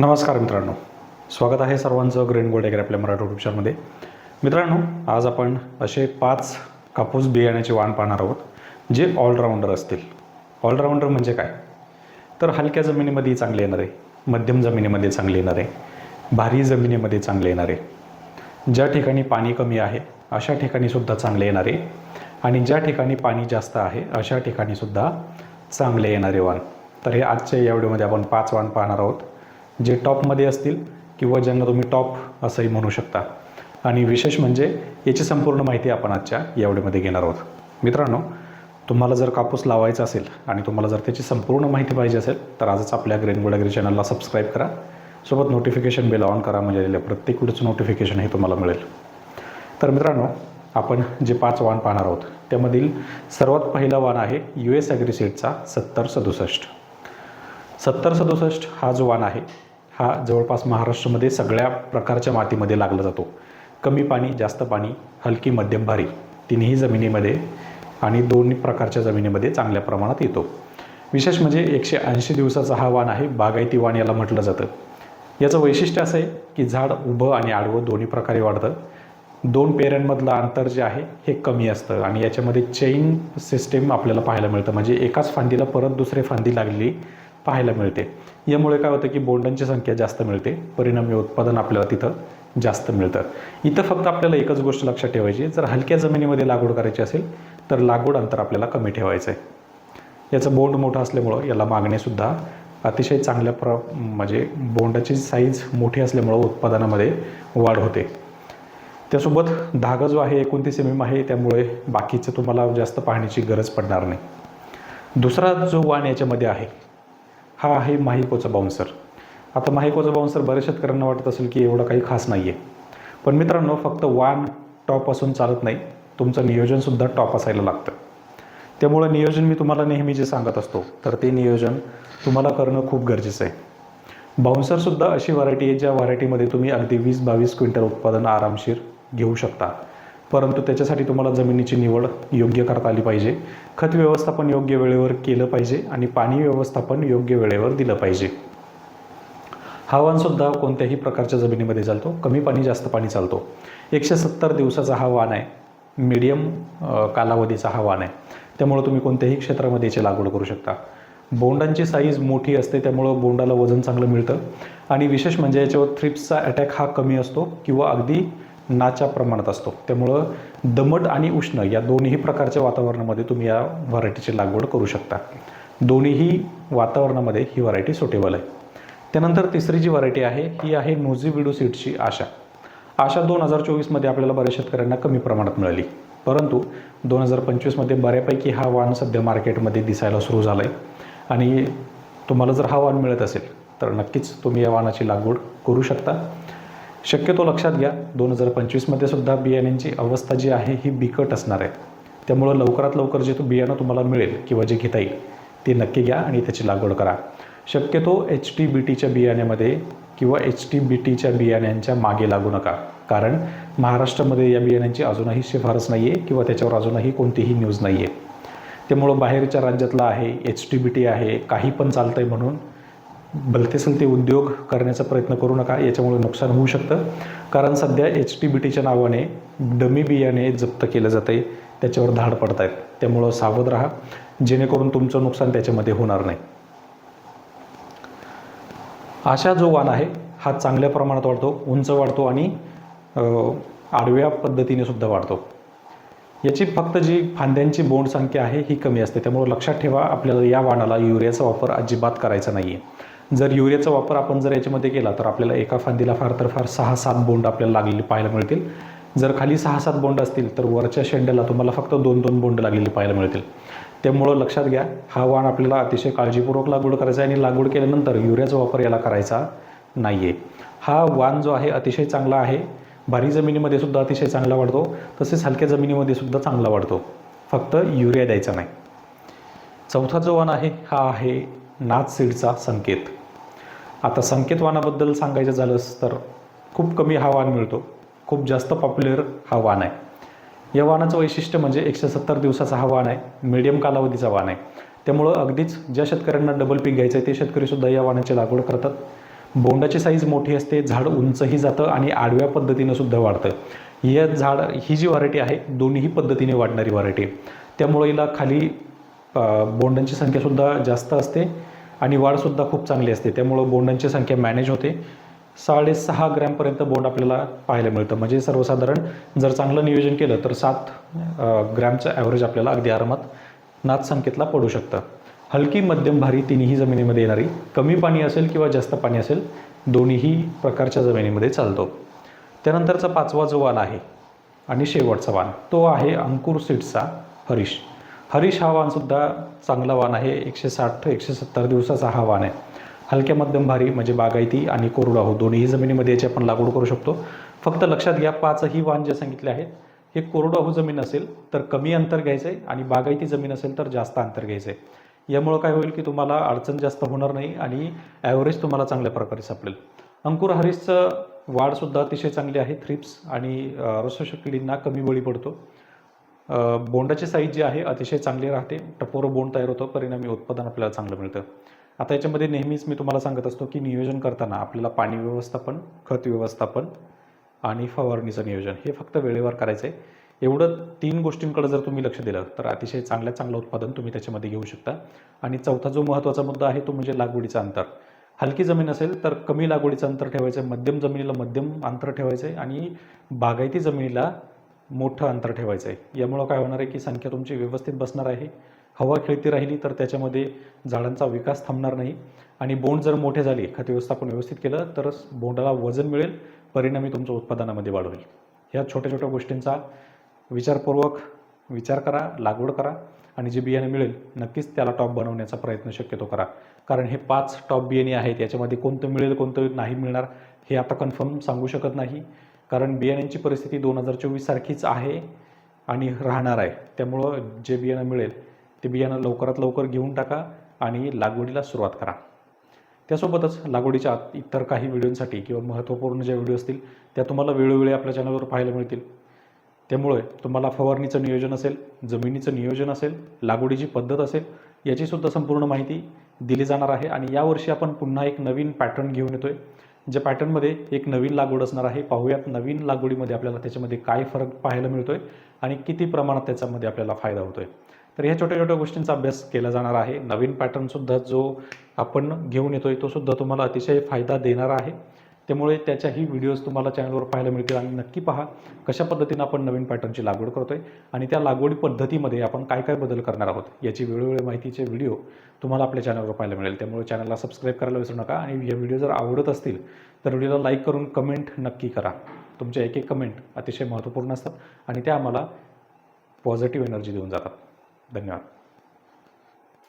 नमस्कार मित्रांनो. स्वागत आहे सर्वांचं ग्रेन गोल्ड एग्री आपल्या मराठी युट्यूब चॅनलमध्ये मित्रांनो आज आपण असे पाच कापूस बियाण्याचे वाण पाहणार आहोत जे ऑलराऊंडर असतील. ऑलराऊंडर म्हणजे काय? तर हलक्या जमिनीमध्ये चांगले येणारे मध्यम जमिनीमध्ये चांगले येणार आहे भारी जमिनीमध्ये चांगले येणारे ज्या ठिकाणी पाणी कमी आहे अशा ठिकाणीसुद्धा चांगले येणार आहे आणि ज्या ठिकाणी पाणी जास्त आहे अशा ठिकाणीसुद्धा चांगले येणारे वाण. तर हे आजच्या या व्हिडिओमध्ये आपण पाच वाण पाहणार आहोत. जे टॉपमध्ये असतील किंवा ज्यांना तुम्ही टॉप असंही म्हणू शकता. आणि विशेष म्हणजे याची संपूर्ण माहिती आपण आजच्या यावडीमध्ये घेणार आहोत. मित्रांनो तुम्हाला जर कापूस लावायचा असेल आणि तुम्हाला जर त्याची संपूर्ण माहिती पाहिजे असेल तर आजच आपल्या ग्रेन गोडागिरी चॅनलला सबस्क्राईब करा. सोबत नोटिफिकेशन बेल ऑन करा म्हणजे आलेल्या प्रत्येक वेळेचं नोटिफिकेशन हे तुम्हाला मिळेल. तर मित्रांनो आपण जे पाच वाण पाहणार आहोत त्यामधील सर्वात पहिला वाण आहे यू एस ॲग्रिसीडचा सत्तर सदुसष्ट. सत्तर सदुसष्ट हा जो वाण आहे हा जवळपास महाराष्ट्रामध्ये सगळ्या प्रकारच्या मातीमध्ये लागला जातो. कमी पाणी जास्त पाणी हलकी मध्यम भारी तिन्ही जमिनीमध्ये आणि दोन्ही प्रकारच्या जमिनीमध्ये चांगल्या प्रमाणात येतो. विशेष म्हणजे एकशे ऐंशी दिवसाचा हा वाण आहे बागायती वाण याला म्हटलं जातं. याचं वैशिष्ट्य असं आहे की झाड उभं आणि आडवं दोन्ही प्रकारे वाढतं. दोन पेऱ्यांमधलं अंतर जे आहे हे कमी असतं आणि याच्यामध्ये चेन सिस्टीम आपल्याला पाहायला मिळतं. म्हणजे एकाच फांदीला परत दुसरे फांदी लागलेली पाहायला मिळते. यामुळे काय होतं की बोंडांची संख्या जास्त मिळते. परिणामी उत्पादन आपल्याला तिथं जास्त मिळतं. इथं फक्त आपल्याला एकच गोष्ट लक्षात ठेवायची जर हलक्या जमिनीमध्ये लागवड करायची असेल तर लागवड अंतर आपल्याला कमी ठेवायचं आहे याचं बोंड मोठं असल्यामुळं याला मागणीसुद्धा अतिशय चांगल्या प्र म्हणजे बोंडाची साईज मोठी असल्यामुळं उत्पादनामध्ये वाढ होते. त्यासोबत धागा जो आहे एकोणतीस एम एम आहे त्यामुळे बाकीचं तुम्हाला जास्त पाहण्याची गरज पडणार नाही. दुसरा जो वाण याच्यामध्ये आहे हा आहे माहिकोचा बाउन्सर आता माहिकोचा बाउन्सर बऱ्याच शेतकऱ्यांना वाटत असेल की एवढं काही खास नाही आहे पण मित्रांनो फक्त वान टॉप असून चालत नाही. तुमचं नियोजनसुद्धा टॉप असायला लागतं. त्यामुळं नियोजन मी तुम्हाला नेहमी जे सांगत असतो तर ते नियोजन तुम्हाला करणं खूप गरजेचं आहे. बाउन्सरसुद्धा अशी व्हरायटी आहे ज्या व्हरायटीमध्ये तुम्ही अगदी वीस बावीस क्विंटल उत्पादन आरामशीर घेऊ शकता. परंतु त्याच्यासाठी तुम्हाला जमिनीची निवड योग्य करता आली पाहिजे. खत व्यवस्थापन योग्य वेळेवर केलं पाहिजे आणि पाणी व्यवस्थापन योग्य वेळेवर दिलं पाहिजे. हवानसुद्धा कोणत्याही प्रकारच्या जमिनीमध्ये चालतो. कमी पाणी जास्त पाणी चालतो. एकशे सत्तर दिवसाचा हा वाण आहे. मीडियम कालावधीचा हा वाण आहे. त्यामुळं तुम्ही कोणत्याही क्षेत्रामध्ये याची लागवड करू शकता. बोंडांची साईज मोठी असते त्यामुळं बोंडाला वजन चांगलं मिळतं. आणि विशेष म्हणजे याच्यावर थ्रिप्सचा अटॅक हा कमी असतो किंवा अगदी नाच्या प्रमाणात असतो. त्यामुळं दमट आणि उष्ण या दोन्ही प्रकारच्या वातावरणामध्ये तुम्ही या व्हरायटीची लागवड करू शकता. दोन्हीही वातावरणामध्ये ही व्हरायटी सुटेबल आहे. त्यानंतर तिसरी जी व्हरायटी आहे ही आहे नोझी विडो सीडची आशा. आशा दोन हजार चोवीसमध्ये आपल्याला बऱ्याच शेतकऱ्यांना कमी प्रमाणात मिळाली. परंतु दोन हजार पंचवीसमध्ये बऱ्यापैकी हा वाण सध्या मार्केटमध्ये दिसायला सुरू झाला आहे आणि तुम्हाला जर हा वाण मिळत असेल तर नक्कीच तुम्ही या वाणाची लागवड करू शकता. शक्यतो लक्षात घ्या दोन हजार पंचवीसमध्ये सुद्धा बियाण्यांची अवस्था जी आहे ही बिकट असणार आहे. त्यामुळं लवकरात लवकर जे तो बियाणं तुम्हाला मिळेल किंवा जे घेता येईल ते नक्की घ्या आणि त्याची लागवड करा. शक्यतो एच टी बी टीच्या बियाण्यामध्ये किंवा एच टी बी टीच्या बियाण्यांच्या मागे लागू नका. कारण महाराष्ट्रामध्ये या बियाण्यांची अजूनही शिफारस नाही आहे किंवा त्याच्यावर अजूनही कोणतीही न्यूज नाही आहे त्यामुळं बाहेरच्या राज्यातला आहे एच टी बी टी आहे काही पण चालतं आहे म्हणून भलते उद्योग करण्याचा प्रयत्न करू नका याच्यामुळे नुकसान होऊ शकतं. कारण सध्या एच टी बी टीच्या नावाने डमी बियाणे जप्त केलं जातं आहे त्याच्यावर धाड पडत आहेत त्यामुळं सावध राहा जेणेकरून तुमचं नुकसान त्याच्यामध्ये होणार नाही. अशा जो वाण आहे हा चांगल्या प्रमाणात वाढतो उंच वाढतो आणि आडव्या पद्धतीने सुद्धा वाढतो. याची फक्त जी फांद्यांची बोंड संख्या आहे ही कमी असते. त्यामुळे लक्षात ठेवा आपल्याला या वाणाला युरियाचा वापर अजिबात करायचा नाही आहे जर युरियाचा वापर आपण जर याच्यामध्ये केला तर आपल्याला एका फांदीला फार तर फार सहा सात बोंड आपल्याला लागलेले पाहायला मिळतील. जर खाली सहा सात बोंड असतील तर वरच्या शेंड्याला तुम्हाला फक्त दोन दोन बोंड लागलेले पाहायला मिळतील. त्यामुळं लक्षात घ्या हा वाण आपल्याला अतिशय काळजीपूर्वक लागवड करायचा आहे आणि लागवड केल्यानंतर युरियाचा वापर याला करायचा नाही आहे हा वाण जो आहे अतिशय चांगला आहे. भारी जमिनीमध्ये सुद्धा अतिशय चांगला वाढतो. तसेच हलक्या जमिनीमध्ये सुद्धा चांगला वाढतो. फक्त युरिया द्यायचा नाही. चौथा जो वाण आहे हा आहे नाथ सीडचा संकेत. आता संकेतवानाबद्दल सांगायचं झालंच तर खूप कमी हा वाण मिळतो. खूप जास्त पॉप्युलर हा वाण आहे. या वाणाचं वैशिष्ट्य म्हणजे एकशे सत्तर दिवसाचा हा वाण आहे. मिडियम कालावधीचा वाण आहे. त्यामुळं अगदीच ज्या शेतकऱ्यांना डबल पीक घ्यायचं आहे ते शेतकरीसुद्धा या वाणाची लागवड करतात. बोंडाची साईज मोठी असते झाड उंचही जातं आणि आडव्या पद्धतीनं सुद्धा वाढतं. या झाड ही जी व्हरायटी आहे दोन्हीही पद्धतीने वाढणारी व्हरायटी त्यामुळे हिला खाली बोंडांची संख्यासुद्धा जास्त असते. आणि वाढसुद्धा खूप चांगली असते. त्यामुळं बोंडांची संख्या मॅनेज होते. साडेसहा ग्रॅमपर्यंत बोंड आपल्याला पाहायला मिळतं. म्हणजे सर्वसाधारण जर चांगलं नियोजन केलं तर सात ग्रॅमचं ॲव्हरेज आपल्याला अगदी आरामात नाथ संकेतला पडू शकतं. हलकी मध्यम भारी तिन्ही जमिनीमध्ये येणारी कमी पाणी असेल किंवा जास्त पाणी असेल दोन्हीही प्रकारच्या जमिनीमध्ये चालतो. त्यानंतरचा पाचवा जो वाण आहे आणि शेवटचा वाण तो आहे अंकुर सीड्सचा हरीश. हरीश हा वाणसुद्धा चांगला वाण आहे. एकशे साठ एकशे सत्तर दिवसाचा हा वाण आहे. हलक्या मध्यम भारी म्हणजे बागायती आणि कोरडाहू दोन्ही जमिनीमध्ये याची आपण लागवड करू शकतो. फक्त लक्षात घ्या पाचही वाण जे सांगितले आहेत हे कोरडाहू जमीन असेल तर कमी अंतर घ्यायचं आहे आणि बागायती जमीन असेल तर जास्त अंतर घ्यायचं आहे यामुळं काय होईल की तुम्हाला अडचण जास्त होणार नाही आणि ॲव्हरेज तुम्हाला चांगल्या प्रकारे सापडेल. अंकुर हरीशचं वाढसुद्धा अतिशय चांगली आहे. थ्रिप्स आणि अ, कमी बळी पडतो. बोंडाची साईज जी आहे अतिशय चांगली राहते. टपोर बोंड तयार होतं परिणामी उत्पादन आपल्याला चांगलं मिळतं. आता याच्यामध्ये नेहमीच मी तुम्हाला सांगत असतो की नियोजन करताना आपल्याला पाणी व्यवस्थापन खत व्यवस्थापन आणि फवारणीचं नियोजन हे फक्त वेळेवर करायचं आहे एवढं तीन गोष्टींकडे जर तुम्ही लक्ष दिलं तर अतिशय चांगल्यात चांगलं उत्पादन तुम्ही त्याच्यामध्ये घेऊ शकता. आणि चौथा जो महत्त्वाचा मुद्दा आहे तो म्हणजे लागवडीचं अंतर. हलकी जमीन असेल तर कमी लागवडीचं अंतर ठेवायचं आहे मध्यम जमिनीला मध्यम अंतर ठेवायचं आहे आणि बागायती जमिनीला मोठं अंतर ठेवायचं आहे यामुळं काय होणार आहे की संख्या तुमची व्यवस्थित बसणार आहे. हवा खेळती राहिली तर त्याच्यामध्ये झाडांचा विकास थांबणार नाही. आणि बोंड जर मोठे झाले खत व्यवस्थापन व्यवस्थित केलं तरच बोंडाला वजन मिळेल परिणामी तुमच्या उत्पादनामध्ये वाढ होईल. ह्या छोट्या छोट्या गोष्टींचा विचारपूर्वक विचार करा लागवड करा आणि जे बियाणे मिळेल नक्कीच त्याला टॉप बनवण्याचा प्रयत्न शक्यतो करा. कारण हे पाच टॉप बियाणे आहेत याच्यामध्ये कोणतं मिळेल कोणतं नाही मिळणार हे आता कन्फर्म सांगू शकत नाही. कारण बियाण्यांची परिस्थिती दोन हजार चोवीस सारखीच आहे आणि राहणार आहे. त्यामुळं जे बियाणं मिळेल ते बियाणं लवकरात लवकर घेऊन टाका आणि लागवडीला सुरुवात करा. त्यासोबतच लागवडीच्या आत इतर काही व्हिडिओंसाठी किंवा महत्त्वपूर्ण ज्या व्हिडिओ असतील त्या तुम्हाला वेळोवेळी आपल्या चॅनलवर पाहायला मिळतील. त्यामुळे तुम्हाला फवारणीचं नियोजन असेल जमिनीचं नियोजन असेल लागवडीची पद्धत असेल याचीसुद्धा संपूर्ण माहिती दिली जाणार आहे. आणि यावर्षी आपण पुन्हा एक नवीन पॅटर्न घेऊन येतो आहे ज्या पॅटर्नमध्ये एक नवीन लागवड असणार आहे पाहूयात नवीन लागवडीमध्ये आपल्याला त्याच्यामध्ये काय फरक पाहायला मिळतो आहे आणि किती प्रमाणात त्याच्यामध्ये आपल्याला फायदा होतो आहे तर ह्या छोट्या छोट्या गोष्टींचा अभ्यास केला जाणार आहे. नवीन पॅटर्नसुद्धा जो आपण घेऊन येतो आहे तोसुद्धा तुम्हाला अतिशय फायदा देणारा आहे. त्यामुळे त्याच्याही व्हिडिओज तुम्हाला चॅनलवर पाहायला मिळतील आणि नक्की पहा कशा पद्धतीनं आपण नवीन पॅटर्नची लागवड करतो आहे आणि त्या लागवडी पद्धतीमध्ये आपण काय काय बदल करणार आहोत याची वेळोवेळी माहितीचे व्हिडिओ तुम्हाला आपल्या चॅनलवर पाहायला मिळेल. त्यामुळे चॅनलला सबस्क्राईब करायला विसरू नका आणि या व्हिडिओ जर आवडत असतील तर व्हिडिओला लाईक करून कमेंट नक्की करा. तुमच्या एक एक कमेंट अतिशय महत्त्वपूर्ण असतात आणि त्या आम्हाला पॉझिटिव्ह एनर्जी देऊन जातात. धन्यवाद.